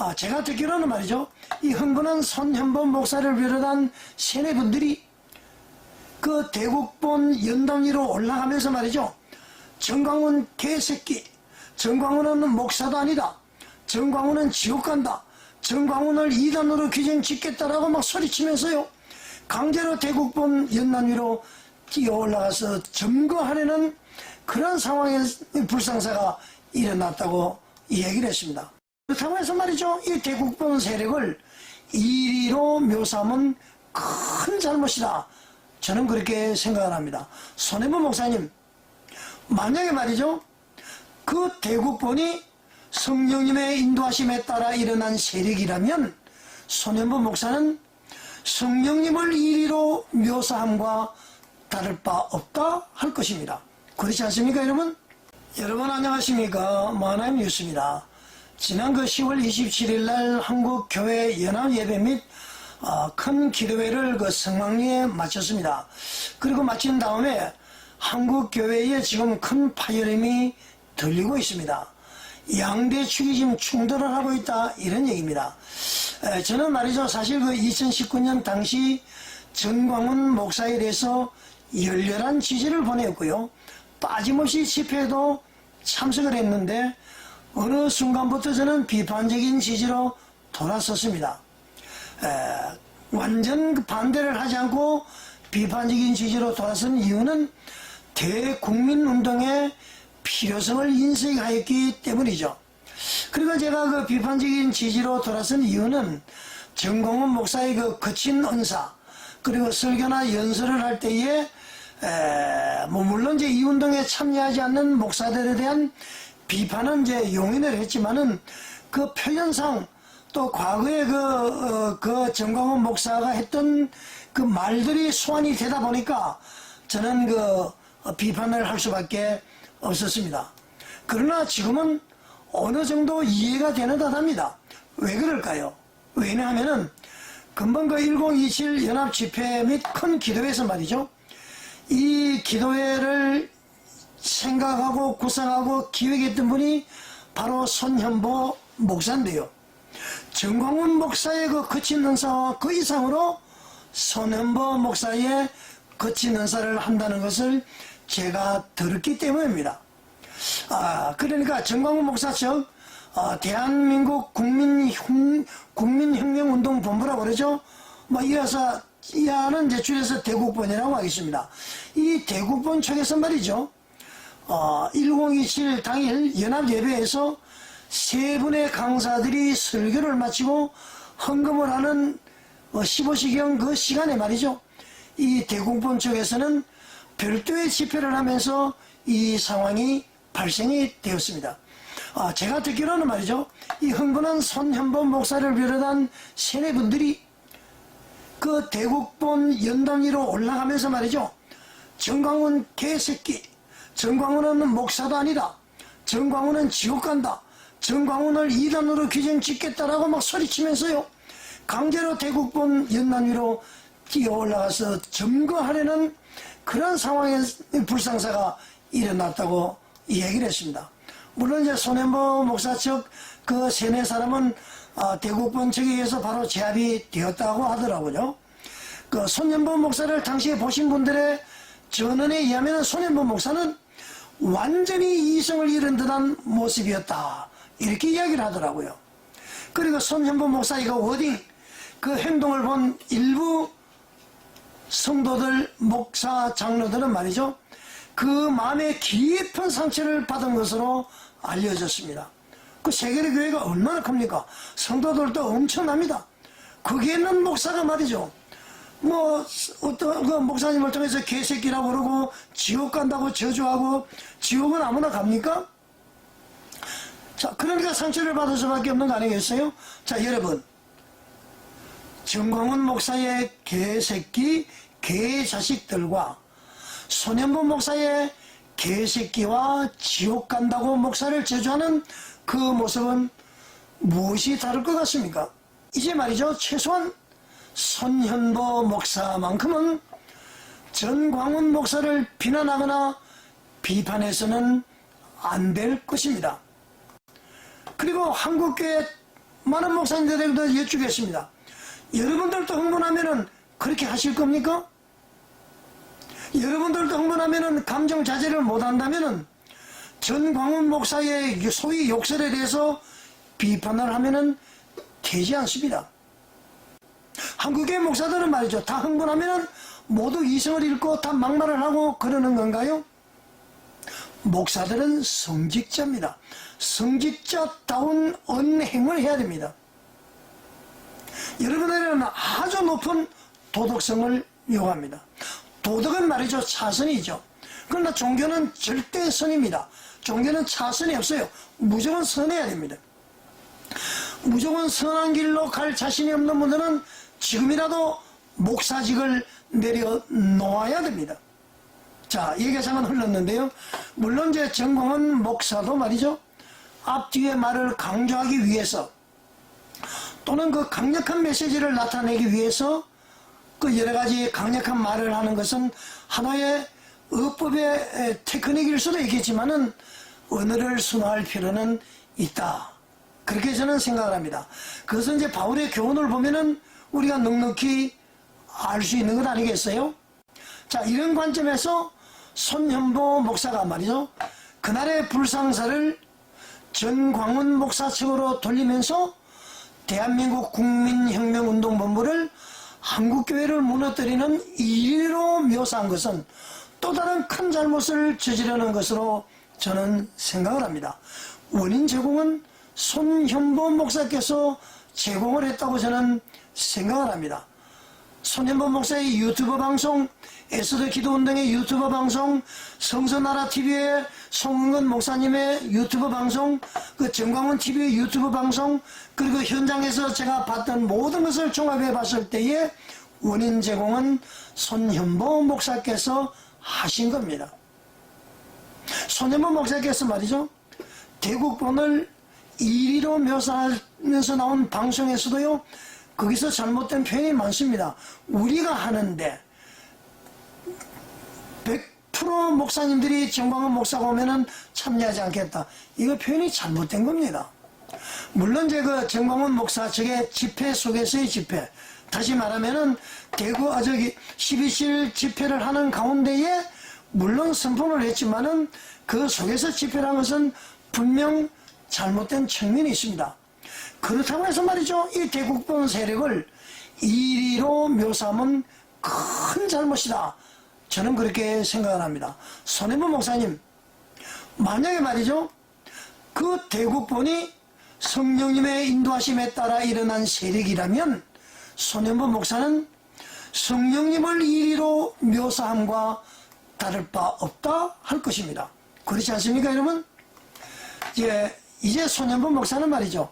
아, 제가 듣기로는 말이죠. 이 흥분한 손현범 목사를 비롯한 세네분들이 그 대국본 연당 위로 올라가면서 말이죠. 정광훈 개새끼. 정광훈은 목사도 아니다. 정광훈은 지옥 간다. 정광훈을 이단으로 규정 짓겠다라고 막 소리치면서요. 강제로 대국본 연단 위로 뛰어 올라가서 점거하려는 그런 상황의 불상사가 일어났다고 얘기를 했습니다. 그렇다고 해서 말이죠. 이 대국본 세력을 이리로 묘사하면 큰 잘못이다. 저는 그렇게 생각을 합니다. 손해보 목사님, 만약에 말이죠. 그 대국본이 성령님의 인도하심에 따라 일어난 세력이라면 손현보 목사는 성령님을 이리로 묘사함과 다를 바 없다 할 것입니다. 그렇지 않습니까 여러분? 여러분 안녕하십니까 마나임 뉴스입니다. 지난 그 10월 27일 날 한국교회 연합예배 및 어, 큰 기도회를 그 성황리에 마쳤습니다. 그리고 마친 다음에 한국교회에 지금 큰 파열음이 들리고 있습니다. 양대 축이 지금 충돌을 하고 있다 이런 얘기입니다. 에, 저는 말이죠 사실 그 2019년 당시 정광훈 목사에 대해서 열렬한 지지를 보냈고요. 빠짐없이 집회에도 참석을 했는데 어느 순간부터 저는 비판적인 지지로 돌아섰습니다. 에, 완전 그 반대를 하지 않고 비판적인 지지로 돌아선 이유는 대국민운동의 필요성을 인식하였기 때문이죠. 그리고 제가 그 비판적인 지지로 돌아선 이유는 정공훈 목사의 그 거친 은사 그리고 설교나 연설을 할 때에 에, 뭐 물론 이제 이 운동에 참여하지 않는 목사들에 대한 비판은 이제 용인을 했지만은 그 표현상 또 과거에 그, 어, 그 정광훈 목사가 했던 그 말들이 소환이 되다 보니까 저는 그 어, 비판을 할 수밖에 없었습니다. 그러나 지금은 어느 정도 이해가 되는 듯합니다. 왜 그럴까요? 왜냐하면은 금방 그 1027 연합 집회 및 큰 기도회에서 말이죠. 이 기도회를 생각하고 구상하고 기획했던 분이 바로 손현보 목사인데요. 정광훈 목사의 그 거친 은사와 그 이상으로 손현보 목사의 거친 은사를 한다는 것을 제가 들었기 때문입니다. 아, 그러니까 정광훈 목사 즉, 어, 대한민국 국민혁, 국민혁명운동본부라고 그러죠? 뭐, 이어서, 이하는 줄여서 대국본이라고 하겠습니다. 이 대국본 측에서 말이죠. 어, 1027 당일 연합예배에서 세 분의 강사들이 설교를 마치고 헌금을 하는 어, 15시경 그 시간에 말이죠. 이 대국본 쪽에서는 별도의 집회를 하면서 이 상황이 발생이 되었습니다. 아, 제가 듣기로는 말이죠. 이 흥분한 손현범 목사를 비롯한 세네분들이 그 대국본 연단 위로 올라가면서 말이죠. 정광훈 개새끼. 정광훈은 목사도 아니다. 정광훈은 지옥 간다. 정광훈을 이단으로 규정 짓겠다라고 막 소리치면서요. 강제로 대국본 연단 위로 뛰어 올라가서 점거하려는 그런 상황의 불상사가 일어났다고 얘기를 했습니다. 물론 이제 손해보 목사 측 그 세네 사람은 어, 대국본 측에 의해서 바로 제압이 되었다고 하더라고요. 그 손현보 목사를 당시에 보신 분들의 전언에 의하면 손현보 목사는 완전히 이성을 잃은 듯한 모습이었다. 이렇게 이야기를 하더라고요. 그리고 손현보 목사 이거 워딩 그 행동을 본 일부 성도들, 목사, 장로들은 말이죠. 그 마음에 깊은 상처를 받은 것으로 알려졌습니다. 그 세계의 교회가 얼마나 큽니까? 성도들도 엄청납니다. 거기에 있는 목사가 말이죠. 뭐, 어떤, 그 목사님을 통해서 개새끼라고 그러고, 지옥 간다고 저주하고, 지옥은 아무나 갑니까? 자, 그러니까 상처를 받을 수밖에 없는 거 아니겠어요? 자, 여러분. 정광훈 목사의 개새끼, 개자식들과 손현보 목사의 개새끼와 지옥 간다고 목사를 저주하는 그 모습은 무엇이 다를 것 같습니까? 이제 말이죠. 최소한 손현보 목사만큼은 전광훈 목사를 비난하거나 비판해서는 안 될 것입니다. 그리고 한국교회 많은 목사님들에게도 여쭈겠습니다. 여러분들도 흥분하면은 그렇게 하실 겁니까? 여러분들도 흥분하면은 감정 자제를 못한다면은 전광훈 목사의 소위 욕설에 대해서 비판을 하면은 되지 않습니다. 한국의 목사들은 말이죠. 다 흥분하면은 모두 이성을 잃고 다 막말을 하고 그러는 건가요? 목사들은 성직자입니다. 성직자다운 언행을 해야 됩니다. 여러분에게는 아주 높은 도덕성을 요구합니다. 도덕은 말이죠. 차선이죠. 그러나 종교는 절대 선입니다. 종교는 차선이 없어요. 무조건 선해야 됩니다. 무조건 선한 길로 갈 자신이 없는 분들은 지금이라도 목사직을 내려 놓아야 됩니다. 자, 잠깐 흘렀는데요. 물론 이제 정광훈 목사도 말이죠. 앞뒤의 말을 강조하기 위해서 또는 그 강력한 메시지를 나타내기 위해서 그 여러 가지 강력한 말을 하는 것은 하나의 어법의 테크닉일 수도 있겠지만은 언어를 순화할 필요는 있다. 그렇게 저는 생각을 합니다. 그것은 이제 바울의 교훈을 보면은 우리가 넉넉히 알 수 있는 것 아니겠어요? 자, 이런 관점에서 손현보 목사가 말이죠. 그날의 불상사를 전광훈 목사 측으로 돌리면서 대한민국 국민혁명운동본부를 한국교회를 무너뜨리는 일로 묘사한 것은 또 다른 큰 잘못을 저지르는 것으로 저는 생각을 합니다. 원인 제공은 손현보 목사께서 제공을 했다고 저는 생각을 합니다. 손현보 목사의 유튜브 방송, 에스더 기도운동의 유튜브 방송, 성서나라 TV의 송은근 목사님의 유튜브 방송, 그 정광훈 TV의 유튜브 방송, 그리고 현장에서 제가 봤던 모든 것을 종합해 봤을 때에 원인 제공은 손현보 목사께서 하신 겁니다. 손현보 목사께서 말이죠. 대국본을 이리로 묘사하면서 나온 방송에서도요, 거기서 잘못된 표현이 많습니다. 우리가 하는데, 100% 목사님들이 정광훈 목사가 오면은 참여하지 않겠다. 이거 표현이 잘못된 겁니다. 물론 이제 그 정광훈 목사 측의 집회 속에서의 집회, 다시 말하면은 대구 아 저기 12실 집회를 하는 가운데에 물론 선포를 했지만은 그 속에서 집회라는 것은 분명 잘못된 측면이 있습니다. 그렇다고 해서 말이죠. 이 대국본 세력을 이리로 묘사하면 큰 잘못이다. 저는 그렇게 생각을 합니다. 손해보 목사님, 만약에 말이죠. 그 대국본이 성령님의 인도하심에 따라 일어난 세력이라면 손현보 목사는 성령님을 이리로 묘사함과 다를 바 없다 할 것입니다. 그렇지 않습니까, 여러분? 이제, 이제 손현보 목사는 말이죠.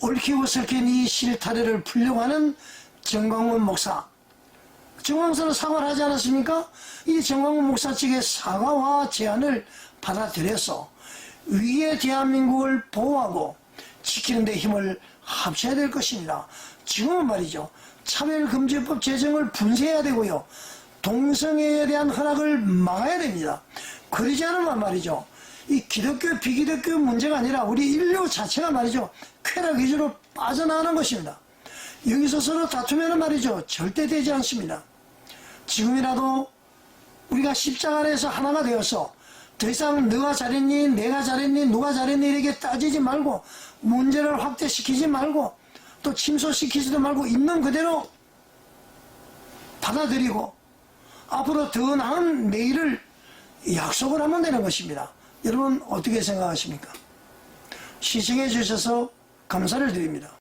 얽히고 설킨 이 실타래를 풀려고 하는 정광훈 목사. 정광훈 목사는 사과를 하지 않았습니까? 이 정광훈 목사 측의 사과와 제안을 받아들여서 위기의 대한민국을 보호하고 지키는 데 힘을 합쳐야 될 것입니다. 지금은 말이죠. 차별금지법 제정을 분쇄해야 되고요. 동성애에 대한 허락을 막아야 됩니다. 그러지 않으면 말이죠. 이 기독교, 비기독교 문제가 아니라 우리 인류 자체가 말이죠. 쾌락 위주로 빠져나가는 것입니다. 여기서 서로 다투면 말이죠. 절대 되지 않습니다. 지금이라도 우리가 십자가 안에서 하나가 되어서 더 이상 너가 잘했니, 내가 잘했니, 누가 잘했니 이렇게 따지지 말고 문제를 확대시키지 말고 또 침소시키지도 말고 있는 그대로 받아들이고 앞으로 더 나은 내일을 약속을 하면 되는 것입니다. 여러분 어떻게 생각하십니까? 시청해 주셔서 감사를 드립니다.